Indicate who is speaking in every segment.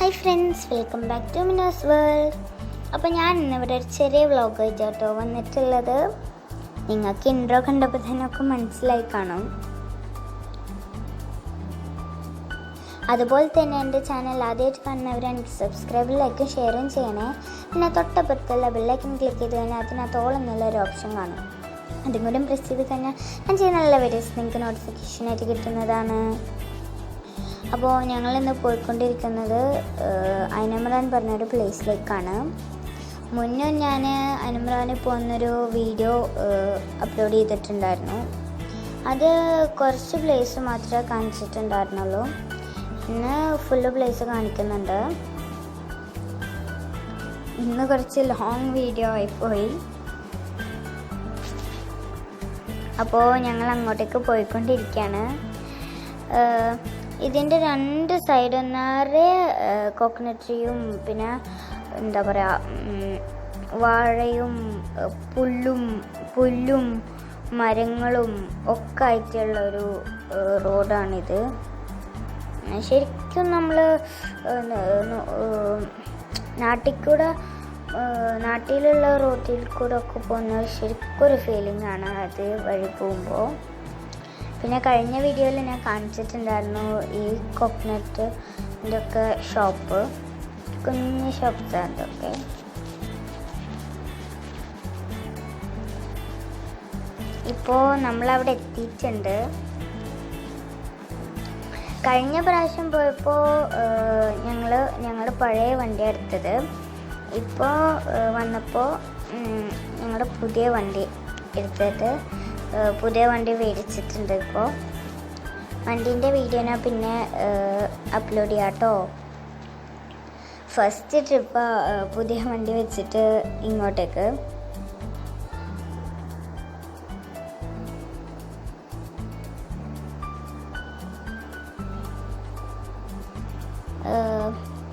Speaker 1: Hi friends welcome back to Mino's world അപ്പോൾ ഞാൻ ഇന്നിവിടെ ഒരു ചെറിയ വ്ളോഗ് കേട്ടോ വന്നിട്ടുള്ളത്. നിങ്ങൾക്ക് ഇൻട്രോ കണ്ടപ്പോൾ തന്നെ ഒക്കെ മനസ്സിലായി കാണും. അതുപോലെ തന്നെ എന്റെ ചാനൽ ആദ്യമായിട്ട് കാണുന്നവരാണെങ്കിൽ സബ്സ്ക്രൈബ് ലൈക്കും ഷെയറും ചെയ്യണേ. പിന്നെ തൊട്ടപ്പുറത്തുള്ള ബെല്ലൈക്കൻ ക്ലിക്ക് ചെയ്ത് കഴിഞ്ഞാൽ അതിനകത്ത് ഓൾ എന്നുള്ളൊരു ഓപ്ഷൻ കാണും. അതും കൂടെ പ്രസ് ചെയ്ത് കഴിഞ്ഞാൽ ഞാൻ ചെയ്യുന്ന നല്ല വീഡിയോസ് നിങ്ങൾക്ക് നോട്ടിഫിക്കേഷനായിട്ട് കിട്ടുന്നതാണ്. അപ്പോൾ ഞങ്ങൾ ഇന്ന് പോയിക്കൊണ്ടിരിക്കുന്നത് അനമ്രാൻ പറഞ്ഞൊരു പ്ലേസിലേക്കാണ്. മുന്നേ ഞാൻ അനമ്രാനിൽ പോകുന്നൊരു വീഡിയോ അപ്ലോഡ് ചെയ്തിട്ടുണ്ടായിരുന്നു. അത് കുറച്ച് പ്ലേസ് മാത്രമേ കാണിച്ചിട്ടുണ്ടായിരുന്നുള്ളൂ. ഇന്ന് ഫുള്ള് പ്ലേസ് കാണിക്കുന്നുണ്ട്. ഇന്ന് കുറച്ച് ലോങ് വീഡിയോ ആയിപ്പോയി അപ്പോൾ ഞങ്ങൾ അങ്ങോട്ടേക്ക് പോയിക്കൊണ്ടിരിക്കുകയാണ്. ഇതിന്റെ രണ്ട് സൈഡും നിറയെ കോക്കനട്ട് ട്രീയും പിന്നെ എന്താ പറയുക വാഴയും പുല്ലും പുല്ലും മരങ്ങളും ഒക്കെ ആയിട്ടുള്ള ഒരു റോഡാണിത്. ശരിക്കും നമ്മൾ നാട്ടിൽ കൂടെ നാട്ടിലുള്ള റോഡിൽ കൂടെ ഒക്കെ പോകുന്ന ശരിക്കും ഒരു ഫീലിംഗ് ആണ് അത് വഴി പോകുമ്പോൾ പിന്നെ കഴിഞ്ഞ വീഡിയോയിൽ ഞാൻ കാണിച്ചിട്ടുണ്ടായിരുന്നു ഈ കോക്കനട്ട് ഇതൊക്കെ ഷോപ്പ് കുഞ്ഞ് ഷോപ്പ്സാണ് ഇതൊക്കെ. ഇപ്പോൾ നമ്മളവിടെ എത്തിയിട്ടുണ്ട്. കഴിഞ്ഞ പ്രാവശ്യം പോയപ്പോൾ ഞങ്ങൾ ഞങ്ങൾ പഴയ വണ്ടി എടുത്തത്. ഇപ്പോൾ വന്നപ്പോൾ ഞങ്ങളുടെ പുതിയ വണ്ടി എടുത്തിട്ട് ഏഹ് പുതിയ വണ്ടി മേടിച്ചിട്ടുണ്ട് ഇപ്പോൾ വണ്ടീന്റെ വീഡിയോ ഞാൻ പിന്നെ അപ്ലോഡ് ചെയ്യാം കേട്ടോ ഫസ്റ്റ് ട്രിപ്പ് പുതിയ വണ്ടി വെച്ചിട്ട് ഇങ്ങോട്ടേക്ക്.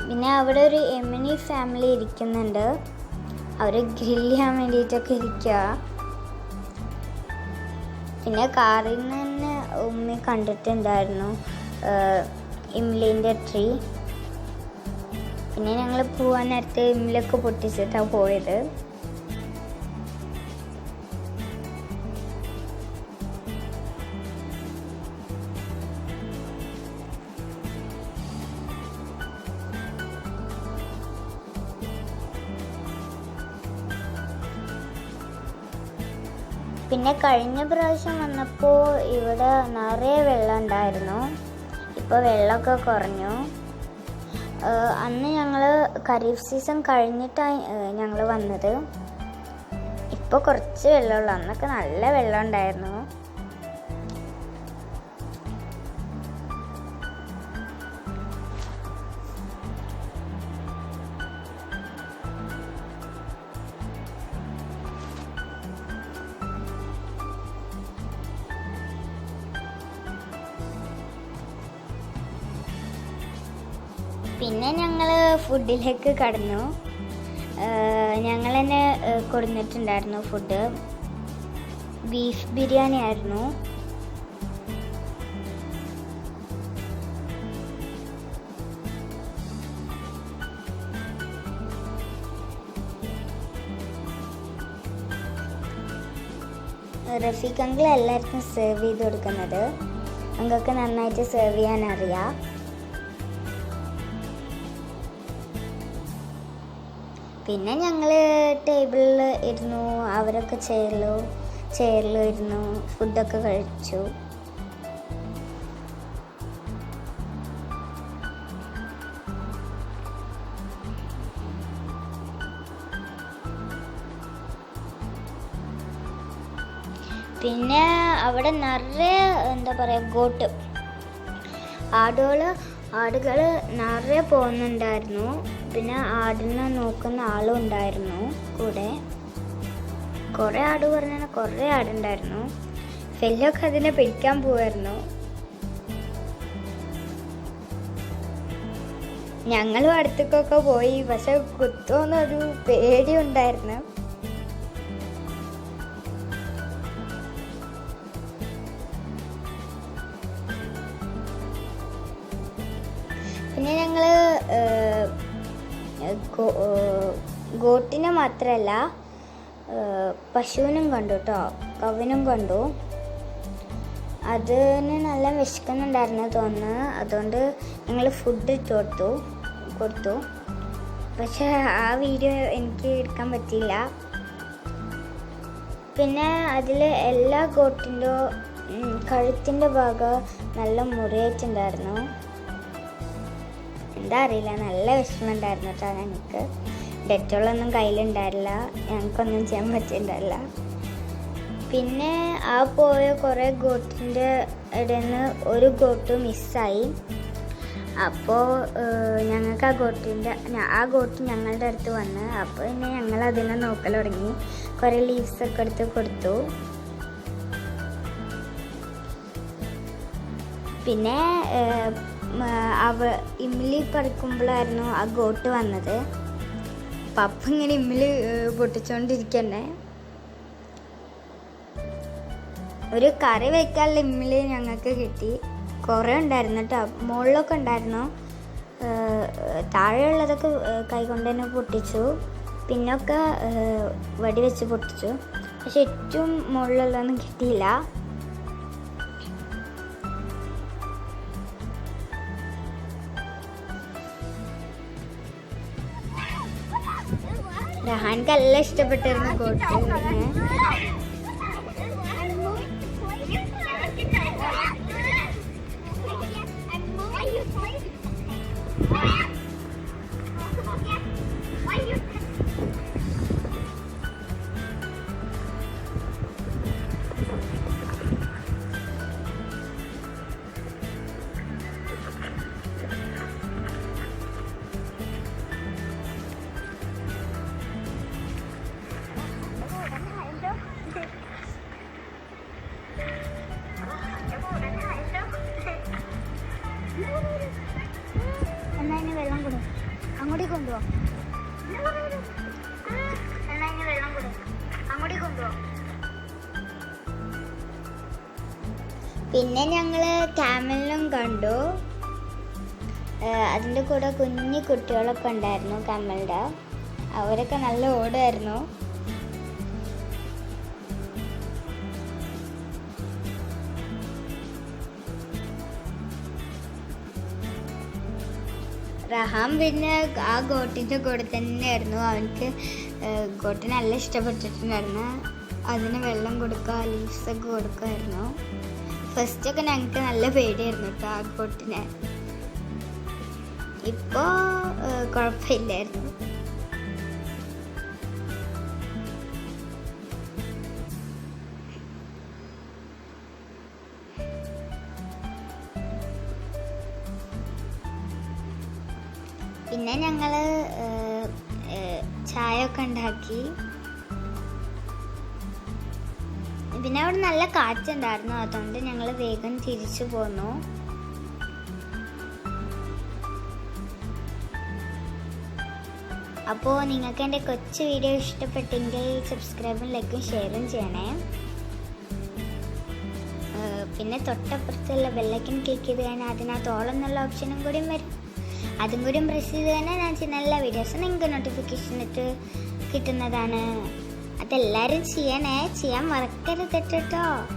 Speaker 1: പിന്നെ അവിടെ ഒരു എമിനി ഫാമിലി ഇരിക്കുന്നുണ്ട്. അവർ ഗ്രില്ല് ചെയ്യാൻ വേണ്ടിയിട്ടൊക്കെ ഇരിക്കുക പിന്നെ കാറിൽ നിന്ന് തന്നെ ഉമ്മി കണ്ടിട്ടുണ്ടായിരുന്നു ഇംലിന്റെ ട്രീ പിന്നെ ഞങ്ങൾ പോകാൻ നേരത്തെ ഇംലൊക്കെ പൊട്ടിച്ചിട്ടാണ് പോയത്. പിന്നെ കഴിഞ്ഞ പ്രാവശ്യം വന്നപ്പോൾ ഇവിടെ നിറയെ വെള്ളം ഉണ്ടായിരുന്നു. ഇപ്പോൾ വെള്ളമൊക്കെ കുറഞ്ഞു. അന്ന് ഞങ്ങൾ ഖരീഫ് സീസൺ കഴിഞ്ഞിട്ടാണ് ഞങ്ങൾ വന്നത്. ഇപ്പോൾ കുറച്ച് വെള്ളമുള്ളൂ. അന്നൊക്കെ നല്ല വെള്ളം ഉണ്ടായിരുന്നു. പിന്നെ ഞങ്ങൾ ഫുഡിലേക്ക് കടന്നു. ഞങ്ങൾ തന്നെ കൊടുത്തിട്ടുണ്ടായിരുന്നു ഫുഡ് ബീഫ് ബിരിയാണി ആയിരുന്നു. റഫീഖ് അങ്കിൾ എല്ലാവർക്കും സെർവ് ചെയ്ത് കൊടുക്കുന്നത്. അങ്ങൾക്ക് നന്നായിട്ട് സെർവ് ചെയ്യാൻ അറിയാം പിന്നെ ഞങ്ങൾ ടേബിളിൽ ഇരുന്നു അവരൊക്കെ ചെയറിലോ ചെയറിലും ഇരുന്നു ഫുഡൊക്കെ കഴിച്ചു. പിന്നെ അവിടെ നിറയെ എന്താ പറയുക ഗോട്ട്. ആടുകൾ ആടുകൾ നിറയെ പോകുന്നുണ്ടായിരുന്നു. പിന്നെ ആടിനെ നോക്കുന്ന ആളും ഉണ്ടായിരുന്നു കൂടെ. കുറേ ആട് പറഞ്ഞാൽ കുറേ ആടുണ്ടായിരുന്നു. ഫെല്ലൊക്കെ അതിനെ പിടിക്കാൻ പോവായിരുന്നു. ഞങ്ങളും അടുത്തേക്കൊക്കെ പോയി. പക്ഷെ കുത്തോന്നൊരു പേടി ഉണ്ടായിരുന്നു. പിന്നെ ഞങ്ങൾ ഗോട്ടിനെ മാത്രമല്ല പശുവിനും കണ്ടു കേട്ടോ കവിനും കണ്ടു. അതിന് നല്ല വിശക്കുന്നുണ്ടായിരുന്നു തോന്നുന്നു. അതുകൊണ്ട് ഞങ്ങൾ ഫുഡ് ഇട്ട് കൊടുത്തു. കൊടുത്തു പക്ഷേ ആ വീഡിയോ എനിക്ക് എടുക്കാൻ പറ്റിയില്ല. പിന്നെ അതിൽ എല്ലാ ഗോട്ടിന്റെ കഴുത്തിന്റെ ഭാഗം നല്ല മുറിയായിട്ടുണ്ടായിരുന്നു. എന്താ അറിയില്ല. നല്ല വിഷമമുണ്ടായിരുന്നു കേട്ടോ ഞങ്ങൾക്ക്. ഡെറ്റോളൊന്നും കയ്യിലുണ്ടായില്ല ഞങ്ങൾക്കൊന്നും ചെയ്യാൻ പറ്റിയിട്ടുണ്ടായില്ല പിന്നെ ആ പോയ കുറേ ഗോട്ടിന്റെ ഇടയിൽ നിന്ന് ഒരു ഗോട്ട് മിസ്സായി. അപ്പോൾ ഞങ്ങൾക്ക് ആ ഗോട്ടിന്റെ ആ ഗോട്ട് ഞങ്ങളുടെ അടുത്ത് വന്ന് അപ്പോൾ പിന്നെ ഞങ്ങൾ അതിനെ നോക്കൽ തുടങ്ങി. കുറേ ലീവ്സ് ഒക്കെ എടുത്ത് കൊടുത്തു. പിന്നെ അവ ഇമ്മിലി പറിക്കുമ്പോഴായിരുന്നു ആ ഗോട്ട് വന്നത്. പപ്പ ഇങ്ങനെ ഇമ്മിലി ഏഹ്, പൊട്ടിച്ചോണ്ടിരിക്കന്നെ. ഒരു കറി വെക്കാനുള്ള ഇമ്മിലി ഞങ്ങൾക്ക് കിട്ടി. കുറേ ഉണ്ടായിരുന്നു കേട്ടോ മുകളിലൊക്കെ ഉണ്ടായിരുന്നു. താഴെയുള്ളതൊക്കെ കൈകൊണ്ട് തന്നെ പൊട്ടിച്ചു. പിന്നൊക്കെ ഏഹ്, വടി വെച്ച് പൊട്ടിച്ചു. പക്ഷെ ഏറ്റവും മുകളിലുള്ളതൊന്നും കിട്ടിയില്ല. റഹാൻക്ക് അല്ല ഇഷ്ടപ്പെട്ടിരുന്നു കോട്ട് എന്നാ പിന്നെ ഞങ്ങൾ ക്യാമലിനും കണ്ടു. അതിന്റെ കൂടെ കുഞ്ഞു കുട്ടികളൊക്കെ ഉണ്ടായിരുന്നു ക്യാമലിന്റെ അവരൊക്കെ നല്ല ഓടുമായിരുന്നു. റഹാം പിന്നെ ആ ഗോട്ടിന്റെ കൂടെ തന്നെയായിരുന്നു. അവനക്ക് ഗോട്ടിനെ നല്ല ഇഷ്ടപ്പെട്ടിട്ടുണ്ടായിരുന്നു. അതിന് വെള്ളം കൊടുക്കുക ലീവ്സൊക്കെ കൊടുക്കുമായിരുന്നു. ഫസ്റ്റൊക്കെ ഞങ്ങൾക്ക് നല്ല പേടിയായിരുന്നു കേട്ടോ ആ ഗോട്ടിനെ ഇപ്പോൾ കുഴപ്പമില്ലായിരുന്നു. പിന്നെ ഞങ്ങൾ ചായ ഒക്കെ ഉണ്ടാക്കി. പിന്നെ അവിടെ നല്ല കാറ്റുണ്ടായിരുന്നു. അതുകൊണ്ട് ഞങ്ങൾ വേഗം തിരിച്ചു പോന്നു. അപ്പോൾ നിങ്ങൾക്ക് എന്റെ കൊച്ചു വീഡിയോ ഇഷ്ടപ്പെട്ടെങ്കിൽ സബ്സ്ക്രൈബും ലൈക്കും ഷെയറും ചെയ്യണേ. പിന്നെ തൊട്ടപ്പുറത്തുള്ള ബെല്ലൈക്കൻ ക്ലിക്ക് ചെയ്ത് കഴിഞ്ഞാൽ അതിനകത്ത് ഓൾ എന്നുള്ള ഓപ്ഷനും കൂടി വരും. അതും കൂടി പ്രസ് ചെയ്ത് കഴിഞ്ഞാൽ ഞാൻ ചെയ്യുന്ന എല്ലാ വീഡിയോസും നിങ്ങൾക്ക് നോട്ടിഫിക്കേഷൻ ഇട്ട് കിട്ടുന്നതാണ്. അതെല്ലാവരും ചെയ്യണേ. ചെയ്യാൻ മറക്കരുത് കേട്ടോ.